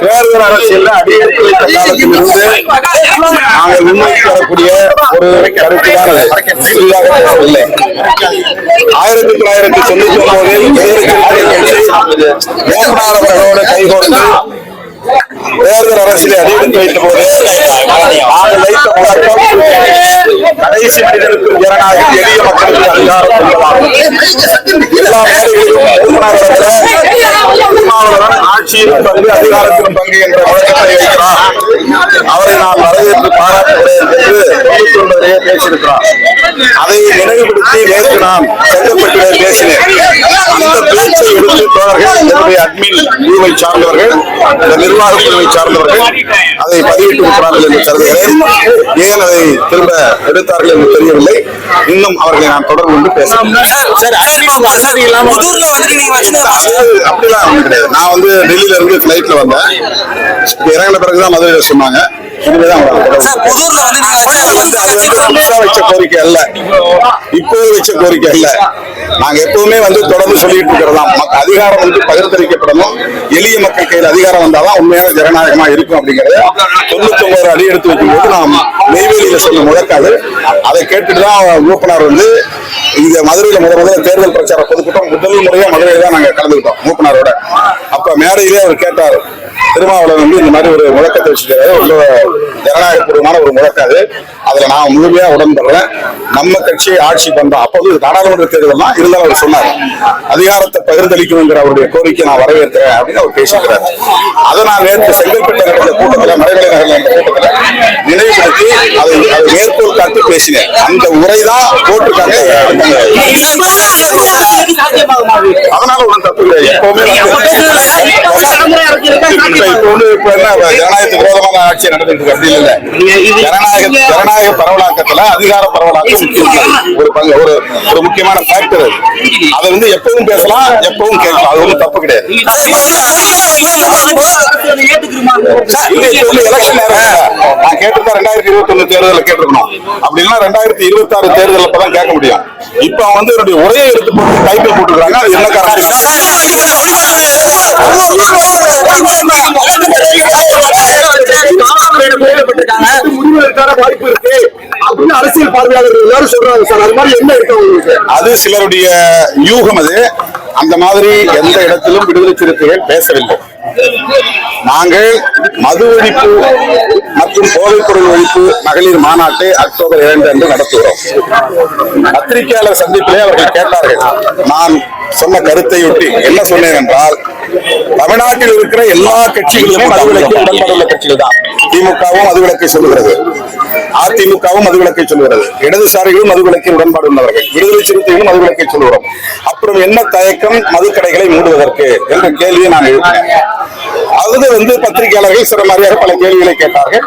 தேர்தல் அரசியல்ல அடியெடுத்து நாங்கள் முன்னோக்கி வரக்கூடிய ஒரு. புதிதாக பேசவில்லை ஆயிரத்தி தொள்ளாயிரத்தி தொண்ணூத்தி ஒன்பதில் அவர்களோடு கைகோர்த்து தேர்தல் அரசியலை அடியெடுத்து வைத்த போது நாங்கள் வைத்த முழக்கம் கடைசி மனிதனுக்கும் ஜனநாயகம் எளிய மக்களுக்கு அதிகாரம் எல்லா மேடைகளிலும் திருமாவளவன் ஆட்சியிலும் பங்கு அதிகாரத்திலும் பங்கு என்ற முழக்கத்தை வைக்கிறார் அவரை நான் வரவேற்று பாராட்டுகிறேன் என்று தொண்ணூத்தி அதை நினைவுபடுத்தி நேற்று நான் செங்கப்பட்டிலே பேசினேன். அந்த பேச்சை எடுத்து தோழர்கள் என்னுடைய அட்மின் குழுவை சார்ந்தவர்கள் நிர்வாக குழுவை சார்ந்தவர்கள் அதை பதிவிட்டு இருக்கிறார்கள் என்று கருதுகிறேன். ஏன் அதை திரும்ப எடுத்தார்கள் என்று தெரியவில்லை. இன்னும் அவர்களை நான் தொடர்பு கொண்டு அது அப்படிலாம் கிடையாது. நான் வந்து டெல்லியில இருந்து பிளைட்ல வந்தேன். இறங்கின பிறகுதான் மதுரையில சொன்னாங்க. இனிமேதான் புதுசா வச்ச கோரிக்கை அல்ல. இப்போது வச்ச கோரிக்கை அல்ல. நாங்க எப்பவுமே வந்து தொடர்ந்து சொல்லிட்டு இருக்கிறதாம் அதிகாரம் வந்து பகிர்ந்தளிக்கப்படணும். எளிய மக்கள் கையில் அதிகாரம் வந்தாதான் உண்மையான ஜனநாயகமா இருக்கும் அப்படிங்கறது தொண்ணூத்தி ஒன்பது அடி எடுத்து வைக்கும்போது நாம் நெய்வேலியில சொன்ன முழக்காது அதை கேட்டுட்டு தான் மூப்பனார் வந்து இங்க மதுரையில முத முதல்ல தேர்தல் பிரச்சார பொதுக்கூட்டம் முதல் முறையா மதுரையில தான் நாங்க கலந்துக்கிட்டோம் மூப்பனாரோட. அப்ப மேடையிலே அவர் கேட்டார் திருமாவளவன் வந்து இந்த மாதிரி ஒரு முழக்கத்தை வச்சிருக்காரு. ரொம்ப ஜனநாயகபூர்வமான ஒரு முழக்காது அதுல நான் முழுமையா உடன்படுறேன் நம்ம கட்சியை ஆட்சி பண்றோம். அப்போது நாடாளுமன்ற தேர்தல் தான் இருந்தாலும் அவர் சொன்னார். அதிகாரத்தை பகிர்ந்தளிக்கணுங்கிற அவருடைய கோரிக்கை நான் வரவேற்கிறேன் அப்படின்னு அவர் பேசிக்கிறார். அதை நான் நேற்று செங்கல்பட்டு நடந்த கூட்டத்தில் மறைமலை நகரில் நடந்த கூட்டத்தில் நினைவுபடுத்தி அதை அதை மேற்கோள் காட்டி பேசினேன். அந்த உரை தான் போட்டிருக்காங்க. அதனால ஒன்றும் தப்பு கிடையாது எப்பவுமே இப்ப வந்து இப்ப என்ன ஜனநாயகத்துக்கு விரோதமான ஆட்சி நடந்துட்டு இருக்கு. அப்படி இல்ல ஜனநாயக ஜனநாயக பரவலாக்கத்துல அதிகார பரவலாக்கம் முக்கியம். ஒரு பங்கு ஒரு ஒரு முக்கியமான ஃபேக்டர் அது. அதை வந்து எப்பவும் பேசலாம் எப்பவும் கேட்கலாம். அது ஒன்றும் தப்பு கிடையாது. நான் கேட்டிருந்தா ரெண்டாயிரத்தி இருபத்தி ஒண்ணு தேர்தலில் கேட்டிருக்கணும். அப்படி இல்லைன்னா ரெண்டாயிரத்தி இருபத்தி ஆறு தேர்தலில் தான் கேட்க முடியும். இப்ப அவன் வந்து என்னுடைய உரையை எடுத்து போட்டு டைட்டில் போட்டுருக்காங்க. அது என்ன காரணம் முடிவு எடுக்காத வாய்ப்பு இருக்கு அப்படின்னு அரசியல் பார்வையாளர்கள் எல்லாரும் சொல்றாங்க சார். அது மாதிரி என்ன இருக்கு உங்களுக்கு? அது சிலருடைய யூகம் அது. அந்த மாதிரி எந்த இடத்திலும் விடுதலை சிறுத்தைகள் பேசவில்லை. நாங்கள் மது ஒழிப்பு மற்றும் போதைப் பொருள் ஒழிப்பு மகளிர் மாநாட்டை அக்டோபர் இரண்டு அன்று நடத்துகிறோம். பத்திரிகையாளர் சந்திப்பிலே அவர்கள் கேட்டார்கள் நான் சொன்ன கருத்தை ஒட்டி என்ன சொன்னேன் என்றால் தமிழ்நாட்டில் இருக்கிற எல்லா கட்சிகளுமே மதுவிலக்கு உடன்படுள்ள கட்சிகள் தான். திமுகவும் மதுவிலக்கை சொல்லுகிறது. அதிமுகவும் மதுவிலக்கை சொல்லுகிறது. இடதுசாரிகளும் மதுவிலக்கில் உடன்பாடு உள்ளவர்கள். விடுதலை சிறுத்தைகளும் மதுவிலக்கை சொல்லுகிறோம். அப்புறம் என்ன தயக்கம் மதுக்கடைகளை மூடுவதற்கு? என்ற கேள்வியை நான் எழுப்பினேன் அது வந்து பத்திரிகையாளர்கள் சிறமாரியாக பல கேள்விகளை கேட்டார்கள்.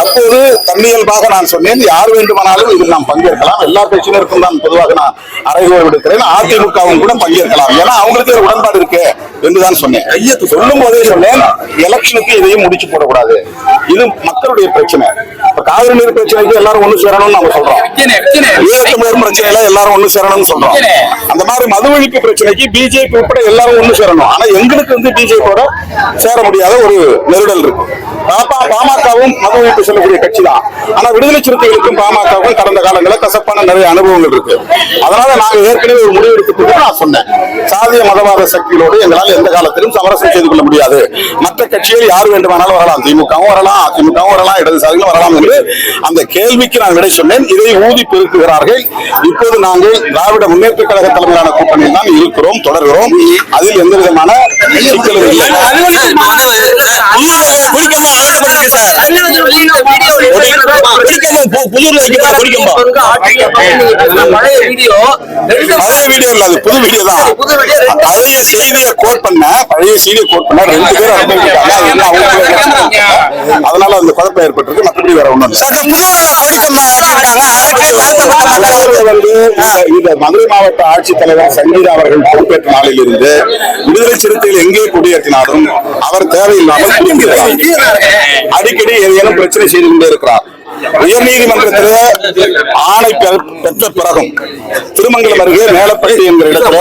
அப்போது தன்னியல்பாக நான் சொன்னேன் யார் வேண்டுமானாலும் இதில் நாம் பங்கேற்கலாம். எல்லா கட்சியினருக்கும் தான் பொதுவாக நான் அறைகோல் விடுக்கிறேன் அதிமுகவும் கூட பங்கேற்கலாம். ஏன்னா அவங்களுக்கு ஒரு உடன்பாடு இருக்கு என்றுதான் சொன்னேன். சொல்லும் போதே சொன்னேன் எலெக்ஷனுக்கு இதையும் முடிச்சு போடக்கூடாது. இது மக்களுடைய பிரச்சனை. இப்ப காவிரி நீர் பிரச்சனைக்கு எல்லாரும் ஒண்ணு சேரணும்னு நம்ம சொல்றோம். ஈழத்தமிழர் பிரச்சனையில எல்லாரும் ஒண்ணு சேரணும்னு சொல்றோம். அந்த மாதிரி மது ஒழிப்பு பிரச்சனைக்கு பிஜேபி உட்பட எல்லாரும் ஒண்ணு சேரணும். ஆனா எங்களுக்கு வந்து பிஜேபியோட சேர முடியாத ஒரு நெருடல் இருக்கு பாமகவும் மது ஒழிப்பு சொல்லக்கூடிய கட்சி தான் ஆனா விடுதலை சிறுத்தைகளுக்கும் பாமகவும் கடந்த காலங்களில் கசப்பான நிறைய அனுபவங்கள் இருக்கு அதனால நாங்க ஏற்கனவே ஒரு முடிவு எடுத்துட்டு நான் சொன்னேன் சாதிய மதவாத சக்திகளோடு எங்களால் எந்த காலத்திலும் சமரசம் செய்து கொள்ள முடியாது மற்ற கட்சிகள் யார் வேண்டுமானாலும் வரலாம் திமுகவும் வரலாம் அதிமுகவும் வரலாம் இடதுசாரிகளும் வரலாம் என்று அந்த கேள்விக்கு நான் விடை சொன்னேன் இதை ஊதி பெருக்குகிறார்கள் இப்போது நாங்கள் திராவிட முன்னேற்ற கழக தலைமையிலான கூட்டணியில் தான் இருக்கிறோம் தொடர்கிறோம் அதில் எந்த விதமான சிக்கலும் இல்லை பழைய வீடியோ பழைய வீடியோ இல்ல அது புது வீடியோ தான் பழைய செய்தியை கோட் பண்ண பழைய செய்தியை கோட் பண்ண ரெண்டு பேரும் அனுபவிக்கிறாங்க அதனால அந்த குழப்பம் ஏற்பட்டிருக்கு மற்றபடி வேற ஒண்ணும் இந்த- இந்த மதுரை மாவட்ட ஆட்சித்தலைவர் சங்கீதா அவர்கள் பொறுப்பேற்ற நாளில் இருந்து விடுதலை சிறுத்தைகள் எங்கே குடியேற்றினாலும் அவர் தேவையில்லாமல். அடிக்கடி ஏதேனும் பிரச்சனை செய்து கொண்டே இருக்கிறார். உயர்நீதிமன்றத்திலே ஆணை பெற்ற பிறகும் திருமங்கலம் அருகே மேலப்பட்டி என்கிற இடத்துல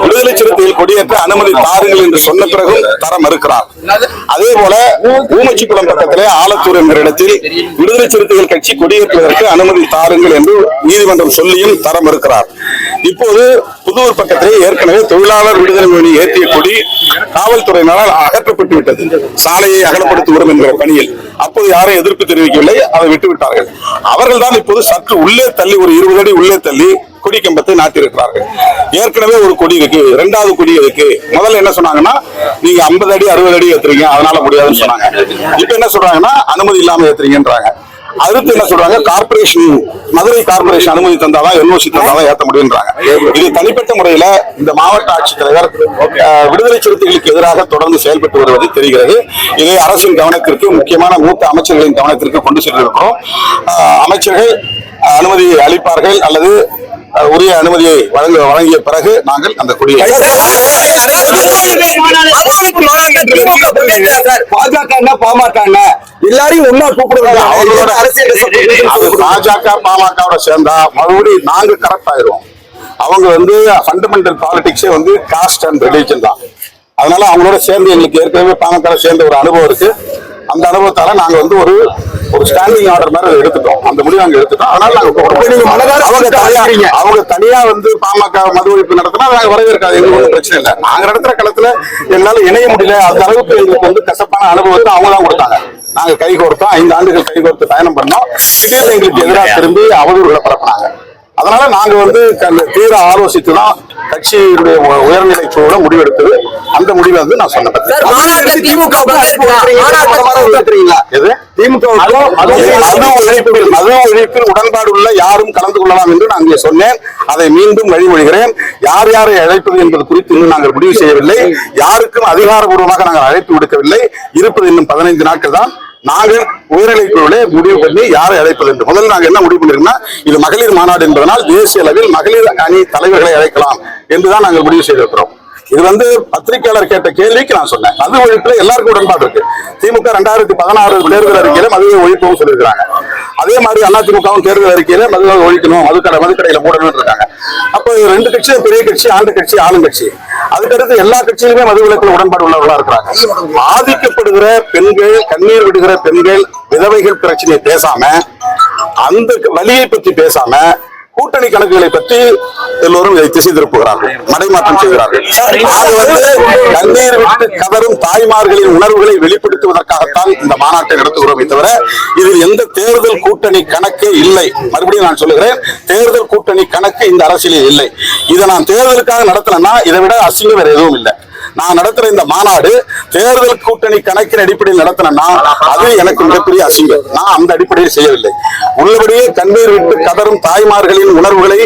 விடுதலை நீங்கள் கொடியேற்ற அனுமதி தாருங்கள் என்று சொன்ன பிறகும் தர மறுக்கிறார். அதே போல ஊமச்சிக்குளம் பக்கத்திலே ஆலத்தூர் என்கிற இடத்தில் விடுதலை சிறுத்தைகள் கட்சி கொடியேற்றுவதற்கு அனுமதி தாருங்கள் என்று நீதிமன்றம் சொல்லியும் தர மறுக்கிறார். இப்போது புதூர் பக்கத்திலே ஏற்கனவே தொழிலாளர் விடுதலை மொழி ஏற்றிய கொடி காவல்துறையினரால் அகற்றப்பட்டு விட்டது சாலையை அகலப்படுத்துகிறோம் என்கிற பணியில். அப்போது யாரும் எதிர்ப்பு தெரிவிக்கவில்லை அதை விட்டுவிட்டார்கள். அவர்கள் தான் இப்போது சற்று உள்ளே தள்ளி ஒரு இருபது அடி உள்ளே தள்ளி கொடி கம்பத்தை நாட்டியிருக்கிறார்கள். ஏற்கனவே ஒரு கொடி இருக்கு. இரண்டாவது கொடி இருக்கு முதல்ல என்ன சொன்னாங்கன்னா நீங்க 50 அடி அறுபது அடி ஏத்துறீங்க அதனால முடியாதுன்னு சொன்னாங்க. இப்ப என்ன சொல்றாங்கன்னா அனுமதி இல்லாம ஏத்துறீங்கன்றாங்க. அடுத்து என்ன சொல்றாங்க கார்பரேஷன் மதுரை கார்பரேஷன் அனுமதி தந்தாதான் என்ஓசி தந்தாதான் ஏத்த முடியுன்றாங்க இது தனிப்பட்ட முறையில இந்த மாவட்ட ஆட்சித்தலைவர் விடுதலை சிறுத்தைகளுக்கு எதிராக தொடர்ந்து செயல்பட்டு வருவது தெரிகிறது. இதை அரசின் கவனத்திற்கு முக்கியமான மூத்த அமைச்சர்களின் கவனத்திற்கு கொண்டு சென்றிருக்கிறோம் அமைச்சர்கள் அனுமதி அளிப்பார்கள் அல்லது உரிய அனுமதியை வழங்க வழங்கிய பிறகு நாங்கள் அந்த கொடியை பாஜக என்ன பாமக எல்லாரையும் ஒன்னா கூப்பிடுறாங்க அவங்களோட அரசியல் பாஜக பாமகவோட சேர்ந்தா மறுபடியும் நாங்க கரெக்ட் ஆயிரும் அவங்க வந்து ஃபண்டமெண்டல் பாலிடிக்ஸே வந்து காஸ்ட் அண்ட் ரிலீஜன் தான் அதனால அவங்களோட சேர்ந்து எங்களுக்கு ஏற்கனவே பாமக சேர்ந்த ஒரு அனுபவம் இருக்கு அந்த அனுபவத்தால நாங்க வந்து ஒரு ஒரு ஸ்டாண்டிங் ஆர்டர் மாதிரி அதை எடுத்துட்டோம். அந்த முடிவு நாங்க எடுத்துட்டோம். அதனால நாங்க அவங்க தனியா. அவங்க தனியா வந்து பாமக மது ஒழிப்பு நடத்தினா நாங்க வரவேற்காது. எங்களுக்கு ஒன்றும் பிரச்சனை இல்லை. நாங்க நடத்துற களத்துல எங்களால இணைய முடியல. அந்த அளவுக்கு எங்களுக்கு வந்து கசப்பான அனுபவத்தை அவங்க தான் கொடுத்தாங்க. நாங்க கை கோர்த்தோம். ஐந்து ஆண்டுகள் கை கோர்த்து பயணம் பண்ணோம். திடீர்னு எங்களுக்கு எதிராக திரும்பி அவதூறுகளை பரப்புனாங்க. அதனால நாங்க வந்து தீர ஆலோசித்து தான் கட்சியினுடைய உயர்நிலை குழுவோட முடிவெடுத்தது. அந்த முடிவை வந்து நான் சொன்னேன் திமுக ஒழிப்பில் உடன்பாடு உள்ள யாரும் கலந்து கொள்ளலாம் என்று நான் இங்கே சொன்னேன். அதை மீண்டும் வழிமொழிகிறேன் யார் யாரை அழைப்பது என்பது குறித்து இன்னும் நாங்கள் முடிவு செய்யவில்லை. யாருக்கும் அதிகாரபூர்வமாக நாங்கள் அழைப்பு விடுக்கவில்லை. இருப்பது இன்னும் பதினைந்து நாட்கள் தான். நாங்கள் உயர்நிலைக் குழுவிலே முடிவு பண்ணி யாரை அழைப்பது என்று. முதல்ல நாங்கள் என்ன முடிவு பண்ணிருக்கோம்னா இது மகளிர் மாநாடு என்பதனால் தேசிய அளவில் மகளிர் அணி தலைவர்களை அழைக்கலாம் என்றுதான் நாங்கள் முடிவு செய்திருக்கிறோம். இது வந்து பத்திரிகையாளர் கேட்ட கேள்விக்கு நான் சொன்னேன். மது ஒழிப்புல எல்லாருக்கும் உடன்பாடு இருக்கு. திமுக ரெண்டாயிரத்தி பதினாறு தேர்தல் அறிக்கையில மதுவை ஒழிப்பும் சொல்லியிருக்காங்க அதே மாதிரி அதிமுகவும் தேர்தல் அறிக்கையில மதுவை ஒழிக்கணும் மதுக்கடை மதுக்கடையில மூடணும் இருக்காங்க. அப்போ ரெண்டு கட்சியும் பெரிய கட்சி ஆண்டு கட்சி ஆளும் கட்சி எல்லா கட்சியிலுமே மதுவிலக்கில் உடன்பாடு உள்ளவர்களா இருக்கிறாங்க. பாதிக்கப்படுகிற பெண்கள் கண்ணீர் விடுகிற பெண்கள் விதவைகள் பிரச்சனையை பேசாம அந்த வழியை பற்றி பேசாம கூட்டணி கணக்குகளை பற்றி எல்லோரும் இதை திசை திருப்புகிறார்கள் மடைமாற்றம் செய்கிறார்கள். அது வந்து கண்ணீர் விட்டு கதரும் தாய்மார்களின் உணர்வுகளை வெளிப்படுத்துவதற்காகத்தான் இந்த மாநாட்டை நடத்துகிறோமே தவிர இதில் எந்த தேர்தல் கூட்டணி கணக்கே இல்லை. மறுபடியும் நான் சொல்லுகிறேன் தேர்தல் கூட்டணி கணக்கு இந்த அரசியலில் இல்லை. இதை நான் தேர்தலுக்காக நடத்தினேன்னா இதை விட அசிங்கம் வேற எதுவும் இல்லை. நான் நடத்துற இந்த மாநாடு தேர்தல் கூட்டணி கணக்கின் அடிப்படையில் நடத்தினா அது எனக்கு மிகப்பெரிய அசிங்கம். நான் அந்த அடிப்படையில் செய்யவில்லை. உள்ளபடியே கண்ணீர் விட்டு கதரும் தாய்மார்களின் உணர்வுகளை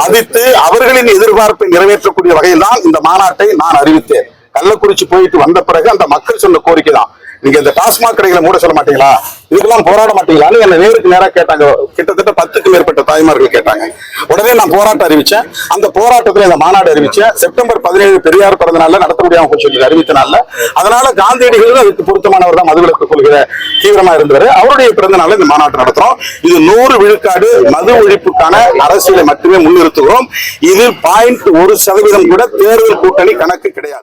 மதித்து அவர்களின் எதிர்பார்ப்பை நிறைவேற்றக்கூடிய வகையில் தான் இந்த மாநாட்டை நான் அறிவித்தேன். கள்ளக்குறிச்சி போயிட்டு வந்த பிறகு அந்த மக்கள் சொன்ன கோரிக்கை தான் நீங்க இந்த டாஸ்மாக் கடைகளை மூட சொல்ல மாட்டீங்களா? இதுக்கெல்லாம் போராட மாட்டீங்களான்னு என்ன நேருக்கு நேராக கேட்டாங்க. கிட்டத்தட்ட பத்துக்கு மேற்பட்ட தாய்மார்கள் கேட்டாங்க. உடனே நான் போராட்டம் அறிவிச்சேன். அந்த போராட்டத்துல இந்த மாநாடு அறிவிச்சேன். செப்டம்பர் பதினேழு பெரியார் பிறந்த நாள்ல நடத்த முடியாம போச்சு சொல்லி அறிவித்த நாள்ல. அதனால காந்தியடிகள் அதுக்கு பொருத்தமானவர் தான் மதுவிலக்கு கொள்கிற தீவிரமா இருந்தாரு அவருடைய பிறந்த நாள்ல இந்த மாநாட்டு நடத்துறோம். இது நூறு விழுக்காடு மது ஒழிப்புக்கான அரசியலை மட்டுமே முன்னிறுத்துகிறோம். இதில் பாயிண்ட் ஒரு சதவீதம் கூட தேர்தல் கூட்டணி கணக்கு கிடையாது.